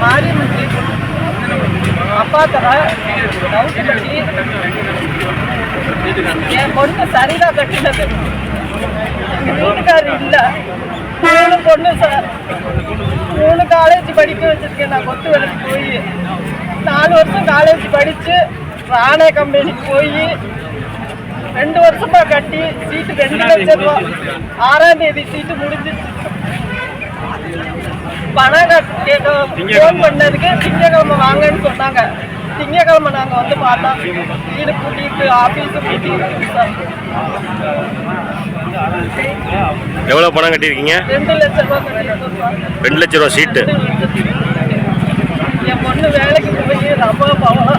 மாரியம்மன் பார்த்தேன் என் பொண்ணு சரிதா கட்டினது. எங்க வீட்டுக்காரர் இல்லை. மூணு பொண்ணு சார் மூணு காலேஜ் படிக்க வச்சிருக்கேன் நான் கொத்து வேலைக்கு போய். நாலு வருஷம் காலேஜ் படித்து ராணே கம்பெனிக்கு போய் ரெண்டு வருஷமாக கட்டி சீட்டு ரெண்டு லட்சம் ரூபா ஆறாம் தேதி சீட்டு முடிஞ்சு பணம் கேட்டோம் ஃபோன் பண்ணதுக்கு திங்கக்கிழமை வாங்கன்னு சொன்னாங்க. திங்கக்கிழமை நாங்க வந்து பார்த்தா வீடு பூட்டிட்டு ஆபீஸ் பூட்டிட்டு சார். எவ்வளோ பணம் கட்டியிருக்கீங்க? ரெண்டு லட்சம் ரூபாய் கட்டிட்டோம் சார். ரெண்டு லட்ச ரூபா சீட்டு. என் பொண்ணு வேலைக்கு போய் ரொம்ப பவம்